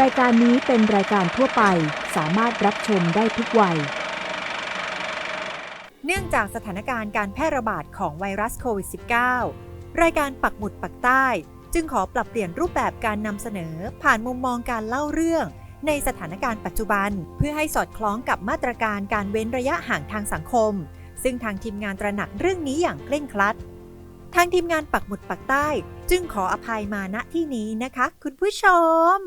รายการนี้เป็นรายการทั่วไปสามารถรับชมได้ทุกวัย เนื่องจากสถานการณ์การแพร่ระบาดของไวรัสโควิด -19 รายการปักหมุดปักใต้ จึงขอปรับเปลี่ยนรูปแบบการนำเสนอ ผ่านมุมมองการเล่าเรื่อง ในสถานการณ์ปัจจุบัน เพื่อให้สอดคล้องกับมาตรการการเว้นระยะห่างทางสังคม ซึ่งทางทีมงานตระหนักเรื่องนี้อย่างเคร่งครัด ทางทีมงานปักหมุดปักใต้ จึงขออภัยมาณที่นี้นะคะ คุณผู้ชม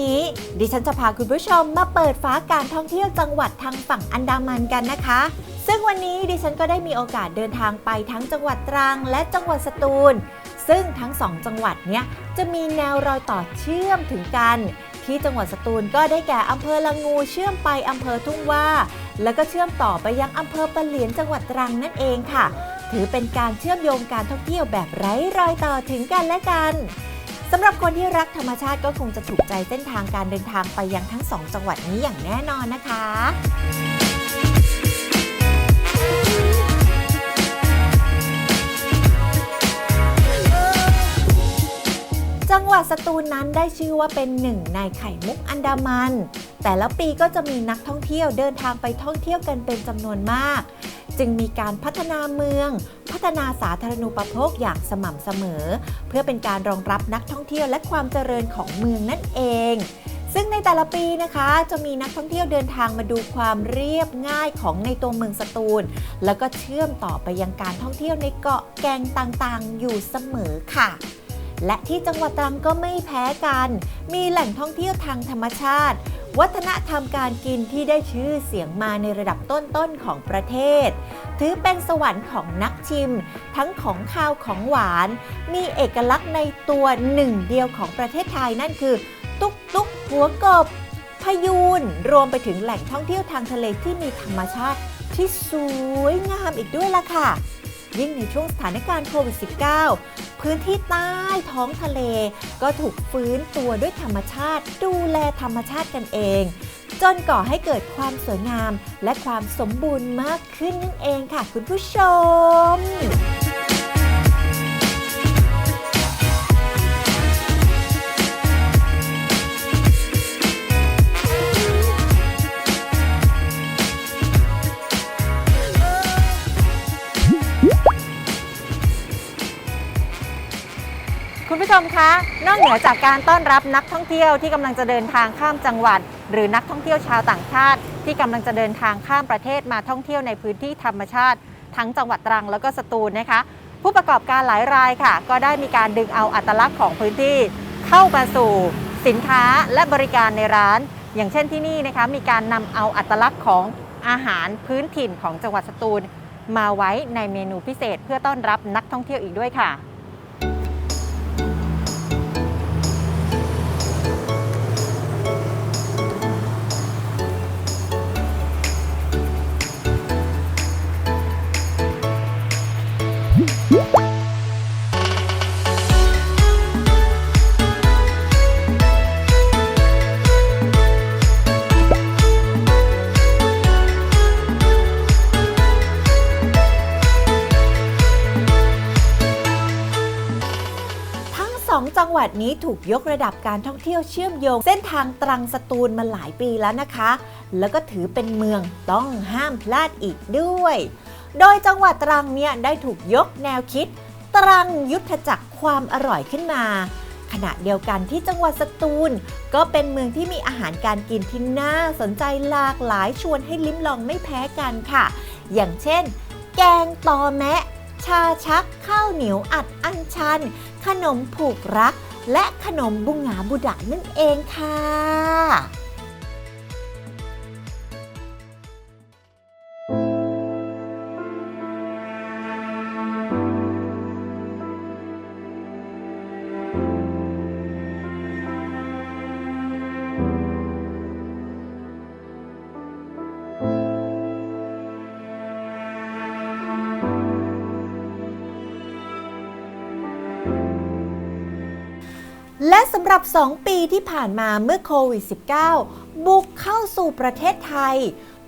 นี้ ดิฉันจะพาคุณผู้ชมมาเปิดฟ้าการท่องเที่ยวจังหวัดทางฝั่งอันดามันกันนะคะ ซึ่งวันนี้ดิฉันก็ได้มีโอกาสเดินทางไปทั้งจังหวัดตรังและจังหวัดสตูล ซึ่งทั้งสองจังหวัดเนี้ยจะมีแนวรอยต่อเชื่อมถึงกัน ที่จังหวัดสตูลก็ได้แก่อำเภอละงูเชื่อมไปอำเภอทุ่งว่า แล้วก็เชื่อมต่อไปยังอำเภอปะเหลียนจังหวัดตรังนั่นเองค่ะ ถือเป็นการเชื่อมโยงการท่องเที่ยวแบบไร้รอยต่อถึงกันและกัน สำหรับคนที่รักธรรมชาติก็คงจะถูกใจเส้นทางการเดินทางไปยังทั้งสองจังหวัดนี้อย่างแน่นอนนะคะจังหวัดสตูลนั้นได้ชื่อว่าเป็นหนึ่งในไข่มุกอันดามัน แต่ละปีก็จะมีนักท่องเที่ยวเดินทางไปท่องเที่ยวกันเป็นจำนวนมาก จึงมีการพัฒนาเมือง พัฒนาสาธารณูปโภคอย่างสม่ำเสมอ เพื่อเป็นการรองรับนักท่องเที่ยวและความเจริญของเมืองนั่นเอง ซึ่งในแต่ละปีนะคะ จะมีนักท่องเที่ยวเดินทางมาดูความเรียบง่ายของในตัวเมืองสตูล แล้วก็เชื่อมต่อไปยังการท่องเที่ยวในเกาะแกงต่างๆ อยู่เสมอค่ะ และที่จังหวัดตรังก็ไม่แพ้กัน มีแหล่งท่องเที่ยวทางธรรมชาติ วัฒนธรรมการกินที่ได้ชื่อเสียงมาในระดับต้นๆของประเทศ ถือเป็นสวรรค์ของนักชิม ทั้งของคาวของหวาน มีเอกลักษณ์ในตัวหนึ่งเดียวของประเทศไทยนั่นคือ ตุ๊กตุ๊กหัวกบพยูนรวมไปถึงแหล่งท่องเที่ยวทางทะเลที่มีธรรมชาติที่สวยงามอีกด้วยล่ะค่ะ ยิ่งในช่วงสถานการณ์โควิด -19 พื้นที่ใต้ท้องทะเล ก็ถูกฟื้นตัวด้วยธรรมชาติ ดูแลธรรมชาติกันเอง จนก่อให้เกิดความสวยงาม และความสมบูรณ์มากขึ้นนั่นเองค่ะ คุณผู้ชม มคะนอกเหนือจากการต้อนรับนักท่องเที่ยวที่กำลังจะเดินทางข้ามจังหวัด หรือนักท่องเที่ยวชาวต่างชาติ ที่กำลังจะเดินทางข้ามประเทศมาท่องเที่ยวในพื้นที่ธรรมชาติ ทั้งจังหวัดตรังแล้วก็สตูลนะคะ ผู้ประกอบการหลายรายค่ะ ก็ได้มีการดึงเอาอัตลักษณ์ของพื้นที่ เข้ามาสู่สินค้าและบริการในร้าน อย่างเช่นที่นี่นะคะมีการนำเอาอัตลักษณ์ของอาหารพื้นถิ่นของจังหวัดสตูล มาไว้ในเมนูพิเศษเพื่อต้อนรับนักท่องเที่ยวอีกด้วยค่ะ ทั้งสองจังหวัดนี้ถูกยกระดับการท่องเที่ยวเชื่อมโยง เส้นทางตรังสตูลมาหลายปีแล้วนะคะ แล้วก็ถือเป็นเมืองต้องห้ามพลาดอีกด้วย โดยจังหวัดตรังเนี่ยได้ถูกยกแนวคิด ตรังยุทธจักรความอร่อยขึ้นมา ขณะเดียวกันที่จังหวัดสตูล ก็เป็นเมืองที่มีอาหารการกินที่น่าสนใจหลากหลายชวนให้ลิ้มลองไม่แพ้กันค่ะ อย่างเช่น แกงตอแมะ ชาชัก ข้าวเหนียวอัดอัญชัน ขนมผูกรัก และขนมบุงหงาบุดะนั่นเองค่ะ และสำหรับ 2 ปีที่ผ่านมาเมื่อโควิด -19 บุกเข้าสู่ประเทศไทย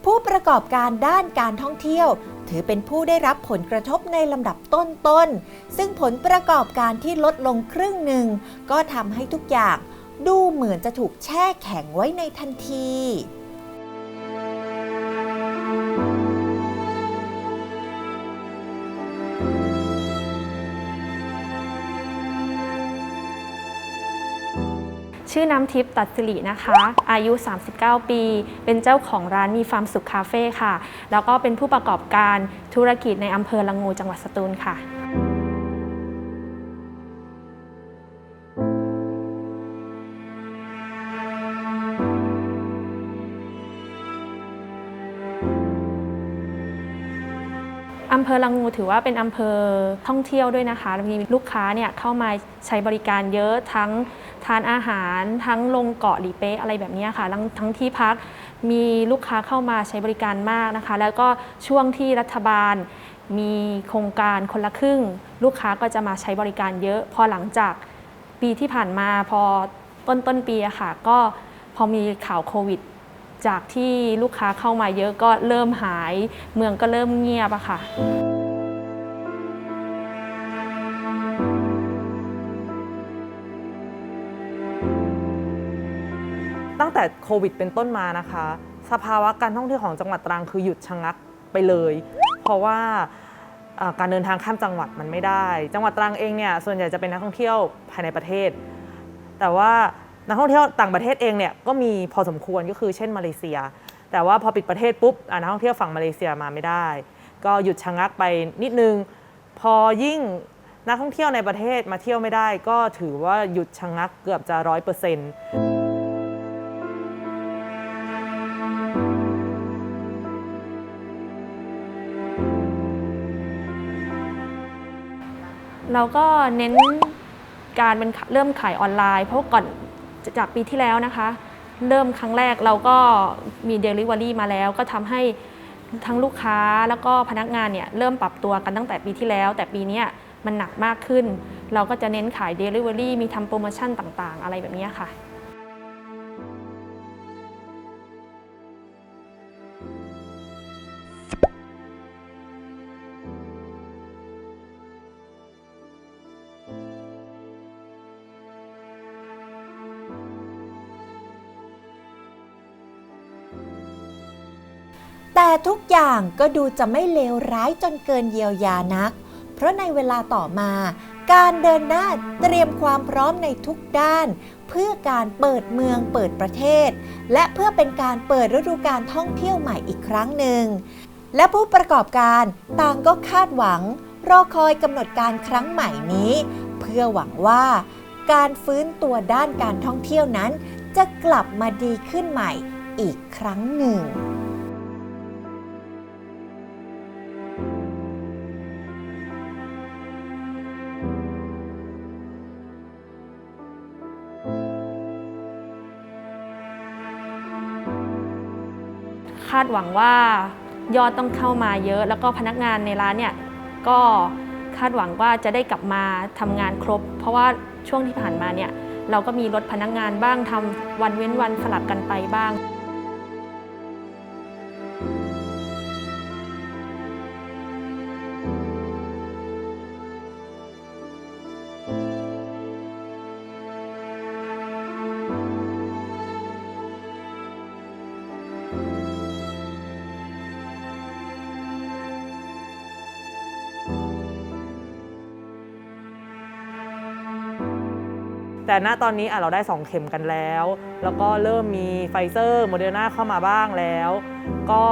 ผู้ประกอบการด้านการท่องเที่ยว ถือเป็นผู้ได้รับผลกระทบในลำดับต้นๆ ซึ่งผลประกอบการที่ลดลงครึ่งหนึ่ง ก็ทำให้ทุกอย่างดูเหมือนจะถูกแช่แข็งไว้ในทันที ชื่อน้ำทิพย์ตัดสิรินะคะ อายุ 39 ปี เป็นเจ้าของร้านมีฟาร์มสุขคาเฟ่ค่ะ แล้วก็เป็นผู้ประกอบการธุรกิจในอำเภอละงูจังหวัดสตูลค่ะ ภอละงูถือว่าเป็นอำเภอท่องเที่ยวด้วยนะคะ มีลูกค้าเนี่ยเข้ามาใช้บริการเยอะทั้งทานอาหาร ทั้งลงเกาะหลีเป๊ะอะไรแบบนี้ค่ะ ทั้งทั้งที่พักมีลูกค้าเข้ามาใช้บริการมากนะคะ แล้วก็ช่วงที่รัฐบาลมีโครงการคนละครึ่ง ลูกค้าก็จะมาใช้บริการเยอะ พอหลังจากปีที่ผ่านมาพอต้นต้นปีอะค่ะ ก็พอมีข่าวโควิด จากที่ลูกค้าเข้ามาเยอะก็เริ่มหาย เมืองก็เริ่มเงียบอะค่ะตั้งแต่โควิดเป็นต้นมานะคะ สภาวะการท่องเที่ยวของจังหวัดตรังคือหยุดชะงักไปเลย เพราะว่าการเดินทางข้ามจังหวัดมันไม่ได้ จังหวัดตรังเองเนี่ยส่วนใหญ่จะเป็นนักท่องเที่ยวภายในประเทศ แต่ว่า นักท่องเที่ยวต่างประเทศเองเนี่ยก็มีพอสมควรก็คือเช่นมาเลเซีย แต่ว่าพอปิดประเทศปุ๊บนักท่องเที่ยวฝั่งมาเลเซียมาไม่ได้ ก็หยุดชะงักไปนิดนึง พอยิ่งนักท่องเที่ยวในประเทศมาเที่ยวไม่ได้ ก็ถือว่าหยุดชะงักเกือบจะร้อยเปอร์เซ็นต์เราก็เน้นการเป็นเริ่มขายออนไลน์ เพราะก่อน จากปีที่แล้วนะคะ เริ่มครั้งแรกเราก็มี Delivery มาแล้ว ก็ทำให้ทั้งลูกค้าแล้วก็พนักงานเนี่ยเริ่มปรับตัวกันตั้งแต่ปีที่แล้ว แต่ปีเนี้ยมันหนักมากขึ้น เราก็จะเน้นขาย Delivery มีทำโปรโมชั่นต่างๆ อะไรแบบเนี้ยค่ะ แต่ทุกอย่างก็ดูจะไม่เลวร้ายจนเกินเยียวยานัก เพราะในเวลาต่อมา การเดินหน้าเตรียมความพร้อมในทุกด้าน เพื่อการเปิดเมืองเปิดประเทศ และเพื่อเป็นการเปิดฤดูการท่องเที่ยวใหม่อีกครั้งหนึ่ง และผู้ประกอบการต่างก็คาดหวัง รอคอยกำหนดการครั้งใหม่นี้ เพื่อหวังว่าการฟื้นตัวด้านการท่องเที่ยวนั้น จะกลับมาดีขึ้นใหม่อีกครั้งหนึ่งาดหวังว่ายอดต้องเข้ามาเยอะ แล้วก็พนักงานในร้านเนี่ยก็คาดหวังว่าจะได้กลับมาทำงานครบ เพราะว่าช่วงที่ผ่านมาเนี่ยเราก็มีลดพนักงานบ้างทำวันเว้นวันสลับกันไปบ้าง แต่ณตอนนี้เราได้ 2 เข็มกันแล้ว แล้วก็เริ่มมีไฟเซอร์โมเดอร์นาเข้ามาบ้างแล้ว ก็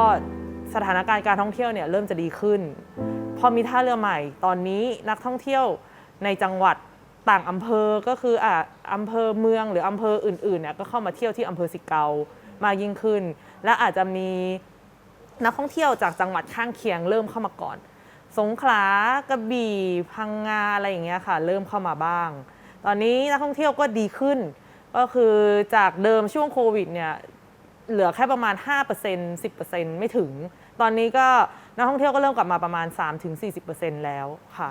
สถานการณ์การท่องเที่ยวเนี่ยเริ่มจะดีขึ้น พอมีท่าเรือใหม่ ตอนนี้นักท่องเที่ยวในจังหวัดต่างอำเภอก็คืออะอำเภอเมืองหรืออำเภออื่นๆเนี่ยก็เข้ามาเที่ยวที่อำเภอสิเกามากยิ่งขึ้น และอาจจะมีนักท่องเที่ยวจากจังหวัดข้างเคียงเริ่มเข้ามาก่อน สงขลากระบี่พังงาอะไรอย่างเงี้ยค่ะ เริ่มเข้ามาบ้าง ตอนนี้นักท่องเที่ยวก็ดีขึ้น ก็คือจากเดิมช่วงโควิดเนี่ยเหลือแค่ประมาณ 5% 10%ไม่ถึง ตอนนี้ก็นักท่องเที่ยวก็เริ่มกลับมาประมาณ 3-40%แล้วค่ะ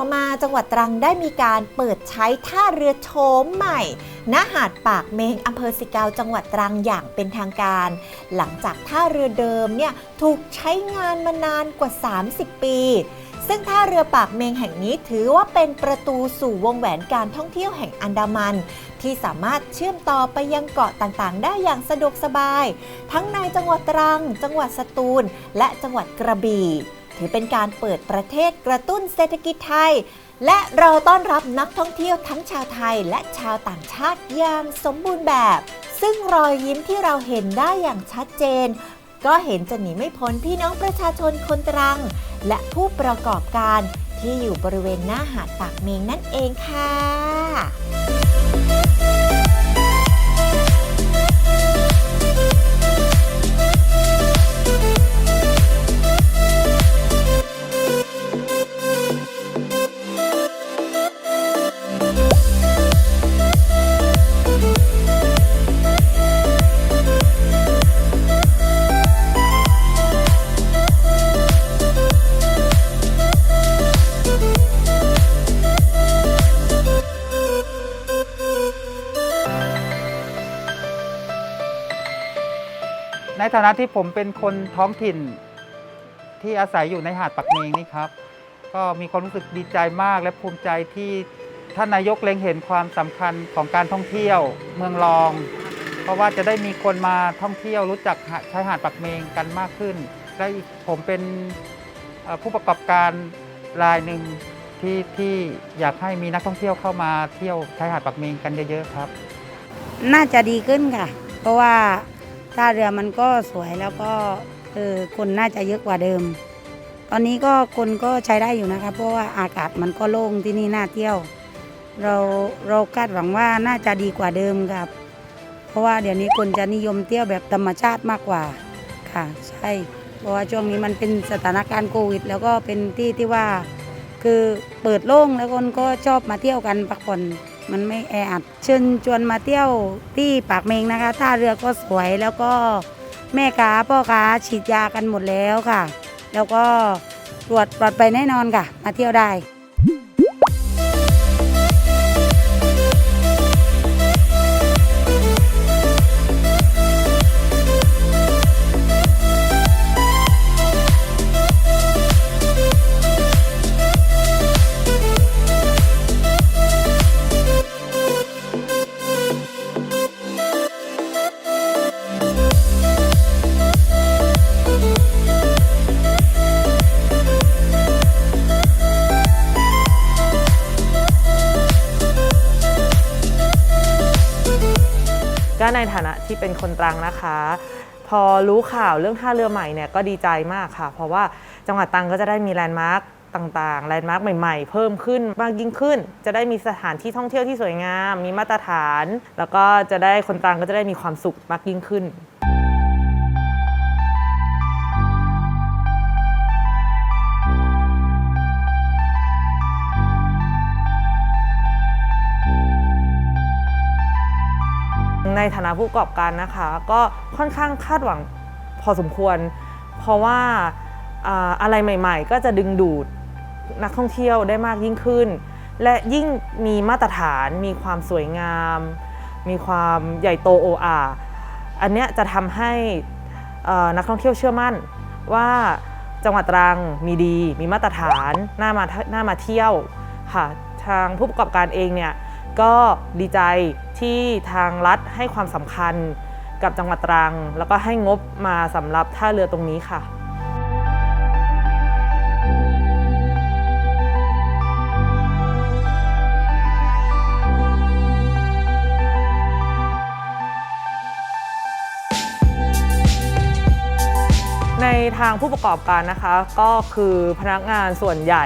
อมาจังหวัดตรังได้มีการเปิดใช้ท่าเรือโฉมใหม่ณหาดปากเมงอำเภอสิเกาจังหวัดตรังอย่างเป็นทางการ หลังจากท่าเรือเดิมเนี่ยถูกใช้งานมานานกว่า 30 ปี ซึ่งท่าเรือปากเมงแห่งนี้ถือว่าเป็นประตูสู่วงแหวนการท่องเที่ยวแห่งอันดามัน ที่สามารถเชื่อมต่อไปยังเกาะต่างๆ ได้อย่างสะดวกสบาย ทั้งในจังหวัดตรัง จังหวัดสตูล และจังหวัดกระบี่ ถือเป็นการเปิดประเทศกระตุ้นเศรษฐกิจไทย และเราต้อนรับนักท่องเที่ยวทั้งชาวไทยและชาวต่างชาติอย่างสมบูรณ์แบบ ซึ่งรอยยิ้มที่เราเห็นได้อย่างชัดเจน ก็เห็นจะหนีไม่พ้นพี่น้องประชาชนคนตรัง และผู้ประกอบการที่อยู่บริเวณหน้าหาดปากเมงนั่นเองค่ะ ในฐานะที่ผมเป็นคนท้องถิ่นที่อาศัยอยู่ในหาดปักเมงนี่ครับ ก็มีความรู้สึกดีใจมากและภูมิใจที่ท่านนายกเล็งเห็นความสำคัญของการท่องเที่ยวเมืองรอง เพราะว่าจะได้มีคนมาท่องเที่ยวรู้จักชายหาดปักเมงกันมากขึ้น และอีกผมเป็นผู้ประกอบการรายหนึ่งที่ที่อยากให้มีนักท่องเที่ยวเข้ามาเที่ยวชายหาดปักเมงกันเยอะๆครับ น่าจะดีขึ้นค่ะ เพราะว่า ท่าเรือมันก็สวยแล้วก็เออคนน่าจะเยอะกว่าเดิม ตอนนี้ก็คนก็ใช้ได้อยู่นะคะเพราะว่าอากาศมันก็โล่งที่นี่น่าเที่ยว เราเราคาดหวังว่าน่าจะดีกว่าเดิมครับ เพราะว่าเดี๋ยวนี้คนจะนิยมเที่ยวแบบธรรมชาติมากกว่าค่ะใช่เพราะว่าช่วงนี้มันเป็นสถานการณ์โควิด แล้วก็เป็นที่ที่ว่า คือเปิดโล่งแล้วคนก็ชอบมาเที่ยวกันพักผ่อน มันไม่แออัดเชิญชวนมาเที่ยวที่ปากเมงนะคะท่าเรือก็สวยแล้วก็แม่ค้าพ่อค้าฉีดยากันหมดแล้วค่ะ แล้วก็ตรวจปลอดภัยแน่นอนค่ะ มาเที่ยวได้ ในฐานะที่เป็นคนตรังนะคะ พอรู้ข่าวเรื่องท่าเรือใหม่เนี่ยก็ดีใจมากค่ะ เพราะว่าจังหวัดตรังก็จะได้มีแลนด์มาร์คต่างๆ แลนด์มาร์คใหม่ๆ เพิ่มขึ้นมากยิ่งขึ้น จะได้มีสถานที่ท่องเที่ยวที่สวยงาม มีมาตรฐาน แล้วก็จะได้คนตรังก็จะได้มีความสุขมากยิ่งขึ้น ในฐานะผู้ประกอบการนะคะ ก็ค่อนข้างคาดหวังพอสมควร เพราะว่าอะไรใหม่ ๆ ก็จะดึงดูดนักท่องเที่ยวได้มากยิ่งขึ้น และยิ่งมีมาตรฐาน มีความสวยงาม มีความใหญ่โตโออาอันเนี้ยจะทำให้นักท่องเที่ยวเชื่อมั่นว่าจังหวัดตรังมีดี มีมาตรฐาน น่ามาน่ามาเที่ยวค่ะ ทางผู้ประกอบการเองเนี่ย ก็ดีใจที่ทางรัฐให้ความสำคัญกับจังหวัดตรัง แล้วก็ให้งบมาสำหรับท่าเรือตรงนี้ค่ะในทางผู้ประกอบการนะคะก็คือพนักงานส่วนใหญ่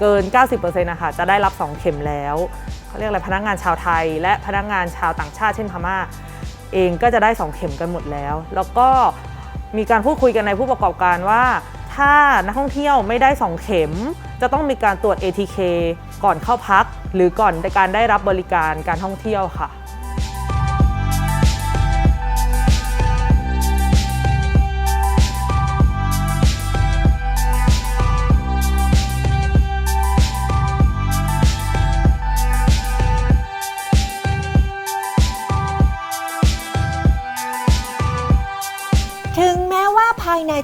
เกิน 90%นะคะจะได้รับ 2 เข็มแล้ว เขาเรียกอะไรพนักงานชาวไทย และพนักงานชาวต่างชาติเช่นพม่า เองก็จะได้ 2 เข็มกันหมดแล้ว แล้วก็มีการพูดคุยกันในผู้ประกอบการว่า ถ้านักท่องเที่ยวไม่ได้ 2 เข็ม จะต้องมีการตรวจ ATK ก่อนเข้าพัก หรือก่อนในการได้รับบริการการท่องเที่ยวค่ะ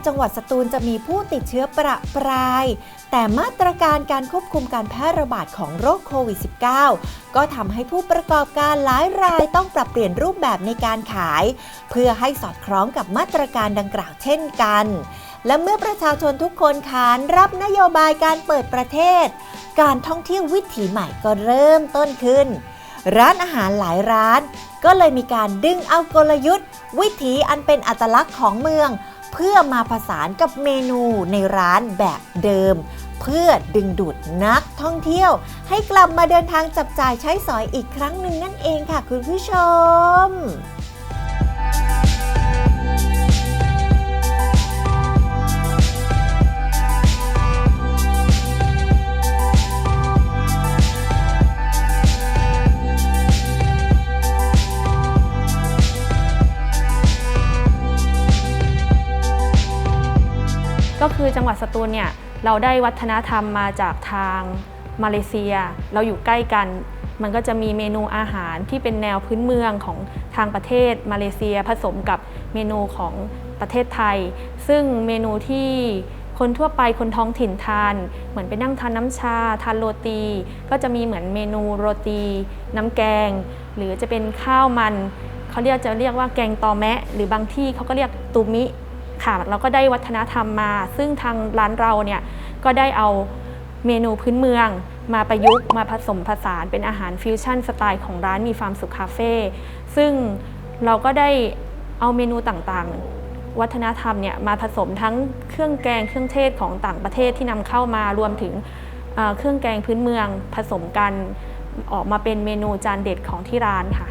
จังหวัดสตูลจะมีผู้ติดเชื้อประปราย แต่มาตรการการควบคุมการแพร่ระบาดของโรคโควิด -19 ก็ทำให้ผู้ประกอบการหลายรายต้องปรับเปลี่ยนรูปแบบในการขาย เพื่อให้สอดคล้องกับมาตรการดังกล่าวเช่นกัน และเมื่อประชาชนทุกคนขานรับนโยบายการเปิดประเทศ การท่องเที่ยววิถีใหม่ก็เริ่มต้นขึ้น ร้านอาหารหลายร้านก็เลยมีการดึงเอากลยุทธ์ วิถีอันเป็นอัตลักษณ์ของเมือง เพื่อมาผสานกับเมนูในร้านแบบเดิม เพื่อดึงดูดนักท่องเที่ยว ให้กลับมาเดินทางจับจ่ายใช้สอยอีกครั้งหนึ่งนั่นเองค่ะคุณผู้ชม คือจังหวัดสตูลเนี่ยเราได้วัฒนธรรมมาจากทางมาเลเซีย เราอยู่ใกล้กัน มันก็จะมีเมนูอาหารที่เป็นแนวพื้นเมืองของทางประเทศมาเลเซียผสมกับเมนูของประเทศไทย ซึ่งเมนูที่คนทั่วไปคนท้องถิ่นทาน เหมือนไปนั่งทานน้ำชา ทานโรตี ก็จะมีเหมือนเมนูโรตี น้ำแกง หรือจะเป็นข้าวมัน เขาเรียกจะเรียกว่าแกงตอแมะ หรือบางที่เขาก็เรียกตูมิ ค่ะเราก็ได้วัฒนธรรมมา ซึ่งทางร้านเราเนี่ยก็ได้เอาเมนูพื้นเมือง มาประยุกต์มาผสมผสานเป็นอาหารฟิวชั่นสไตล์ของร้านมีฟาร์มสุขคาเฟ่ซึ่งเราก็ได้เอาเมนูต่างๆ วัฒนธรรมเนี่ยมาผสมทั้งเครื่องแกงเครื่องเทศของต่างประเทศที่นำเข้ามารวมถึงเครื่องแกงพื้นเมืองผสมกันออกมาเป็นเมนูจานเด็ดของที่ร้านค่ะ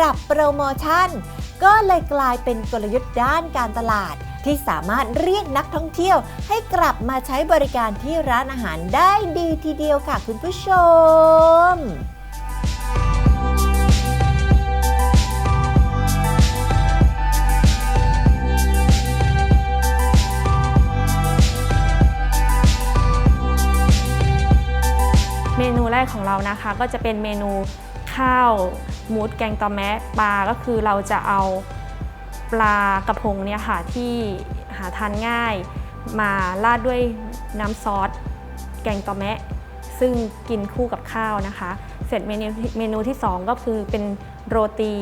รับโปรโมชั่น ก็เลยกลายเป็นกลยุทธ์ด้านการตลาด ที่สามารถเรียกนักท่องเที่ยว ให้กลับมาใช้บริการที่ร้านอาหารได้ดีทีเดียวค่ะคุณผู้ชมเมนูแรกของเรานะคะก็จะเป็นเมนูข้าว มูดแกงตอแมะปลาก็คือเราจะเอาปลากระพงเนี่ยค่ะที่หาทานง่าย มาราดด้วยน้ำซอสแกงตอแมะซึ่งกินคู่กับข้าวนะคะ เสร็จเมนูเมนูที่ 2 ก็คือเป็นโรตี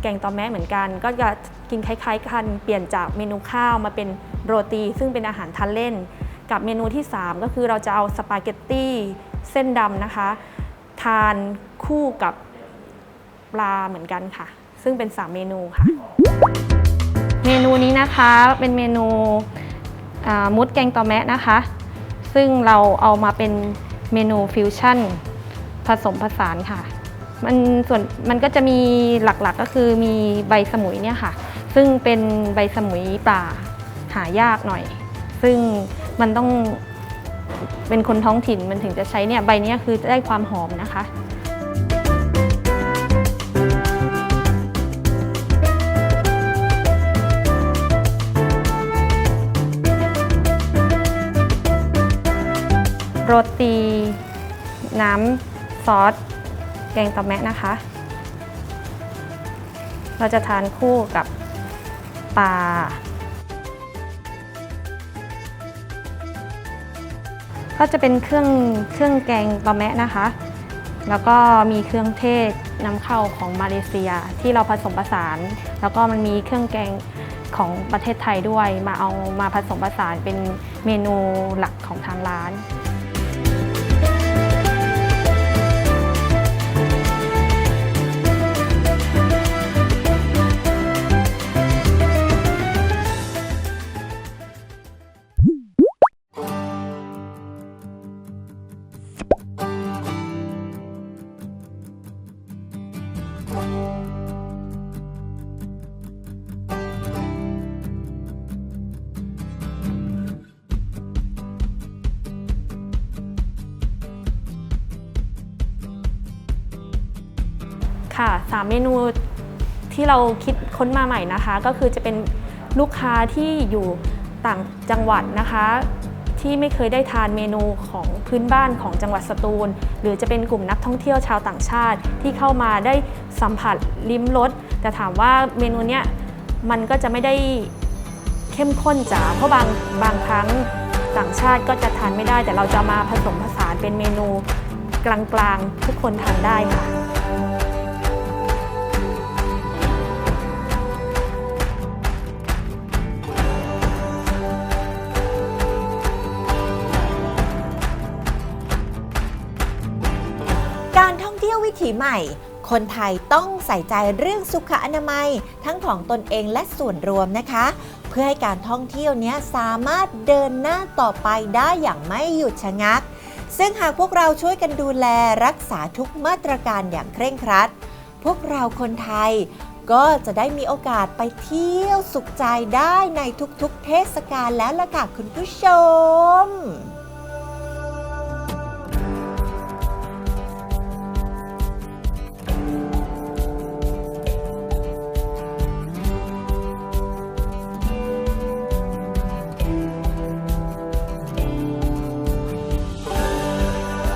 แกงตอแมะเหมือนกัน ก็จะกินคล้ายๆกันเปลี่ยนจากเมนูข้าวมาเป็นโรตี ซึ่งเป็นอาหารทานเล่น กับเมนูที่ 3 ก็คือเราจะเอาสปาเกตตี้เส้นดำนะคะ ทานคู่กับ ปลาเหมือนกันค่ะ ซึ่งเป็น 3 เมนูค่ะ เมนูนี้นะคะเป็นเมนูมุดแกงตอแมะนะคะ ซึ่งเราเอามาเป็นเมนูฟิวชั่นผสมผสานค่ะ มันส่วนมันก็จะมีหลักๆก็คือมีใบสมุยเนี่ยค่ะ ซึ่งเป็นใบสมุยป่าหายากหน่อย ซึ่งมันต้องเป็นคนท้องถิ่นมันถึงจะใช้เนี่ยใบเนี้ยคือได้ความหอมนะคะ รตี น้ำซอส แกงตะแมะนะคะ เราจะทานคู่กับปลาก็จะเป็นเครื่องเครื่องแกงตะแมะนะคะ แล้วก็มีเครื่องเทศนำเข้าของมาเลเซียที่เราผสมผสาน แล้วก็มันมีเครื่องแกงของประเทศไทยด้วย มาเอามาผสมผสานเป็นเมนูหลักของทางร้าน ค่ะสามเมนูที่เราคิดค้นมาใหม่นะคะ ก็คือจะเป็นลูกค้าที่อยู่ต่างจังหวัดนะคะ ที่ไม่เคยได้ทานเมนูของพื้นบ้านของจังหวัดสตูล หรือจะเป็นกลุ่มนักท่องเที่ยวชาวต่างชาติที่เข้ามาได้สัมผัสลิ้มรสแต่ถามว่าเมนูเนี้ยมันก็จะไม่ได้เข้มข้นจ๋าเพราะบางบางครั้งต่างชาติก็จะทานไม่ได้ แต่เราจะมาผสมผสานเป็นเมนูกลางๆ ทุกคนทานได้ค่ะ หม่ คนไทยต้องใส่ใจเรื่องสุขอนามัย ทั้งของตนเองและส่วนรวมนะคะ เพื่อให้การท่องเที่ยวนี้สามารถเดินหน้าต่อไปได้อย่างไม่หยุดชะงัก ซึ่งหากพวกเราช่วยกันดูแลรักษาทุกมาตรการอย่างเคร่งครัด พวกเราคนไทยก็จะได้มีโอกาสไปเที่ยวสุขใจได้ในทุกๆเทศกาลแล้วล่ะค่ะคุณผู้ชม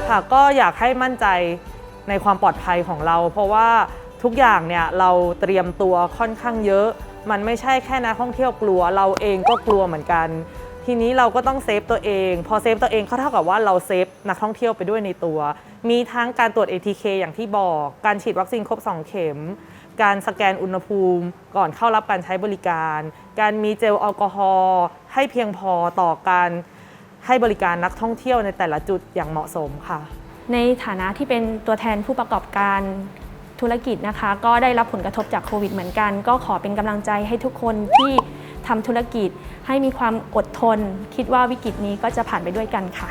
ค่ะก็อยากให้มั่นใจในความปลอดภัยของเรา เพราะว่าทุกอย่างเนี่ยเราเตรียมตัวค่อนข้างเยอะ มันไม่ใช่แค่นักท่องเที่ยวกลัว เราเองก็กลัวเหมือนกัน ทีนี้เราก็ต้องเซฟตัวเอง พอเซฟตัวเองก็เท่ากับว่าเราเซฟนักท่องเที่ยวไปด้วยในตัว มีทั้งการตรวจ ATK อย่างที่บอก การฉีดวัคซีนครบ 2 เข็ม การสแกนอุณหภูมิ ก่อนเข้ารับการใช้บริการ การมีเจลแอลกอฮอล์ให้เพียงพอต่อการ ให้บริการนักท่องเที่ยวในแต่ละจุดอย่างเหมาะสมค่ะ ในฐานะที่เป็นตัวแทนผู้ประกอบการธุรกิจนะคะ ก็ได้รับผลกระทบจากโควิดเหมือนกัน ก็ขอเป็นกำลังใจให้ทุกคนที่ทำธุรกิจให้มีความอดทน คิดว่าวิกฤตนี้ก็จะผ่านไปด้วยกันค่ะ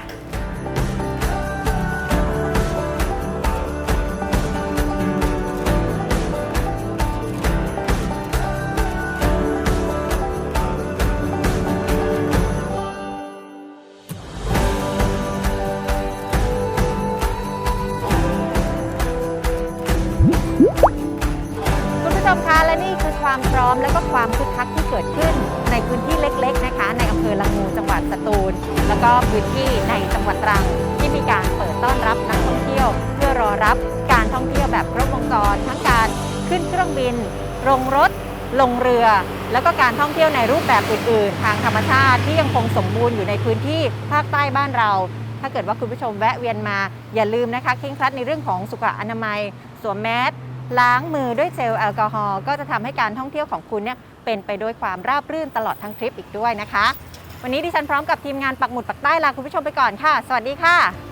ลงเรือ แล้วก็การท่องเที่ยวในรูปแบบอื่น ๆ ทางธรรมชาติที่ยังคงสมบูรณ์อยู่ในพื้นที่ภาคใต้บ้านเรา ถ้าเกิดว่าคุณผู้ชมแวะเวียนมาอย่าลืมนะคะเคร่งครัดในเรื่องของสุขอนามัยสวมแมสล้างมือด้วยเจลแอลกอฮอล์ก็จะทำให้การท่องเที่ยวของคุณเนี่ยเป็นไปด้วยความราบรื่นตลอดทั้งทริปอีกด้วยนะคะ วันนี้ดิฉันพร้อมกับทีมงานปักหมุดปักใต้ลาคุณผู้ชมไปก่อนค่ะ สวัสดีค่ะ